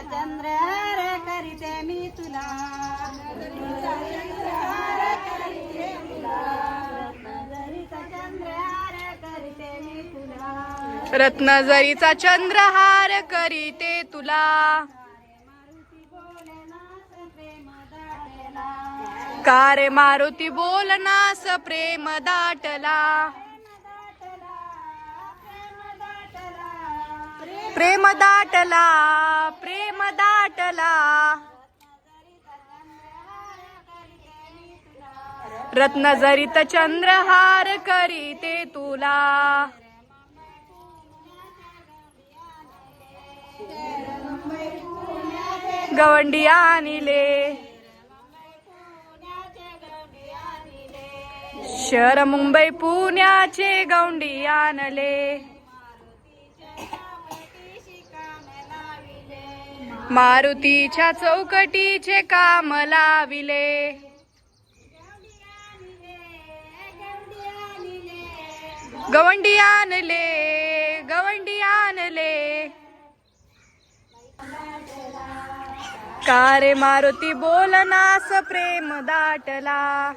चंद्रहार करीते मी करीते मी तुला. रत्नजरीचा चंद्रहार करीते तुला. का रे मारुती बोलनास प्रेम दाटला. प्रेम दाटला प्रेम दाटला. रत्नजरीत चंद्रहार करीते तुला. गवंडी आणले. शहर मुंबई पुण्याचे गवंडी आणले. मारुतीच्या चौकटीचे काम लाविले. गवंडी आणले गवंडी आणले. का रे मारुती बोलनास प्रेम दाटला.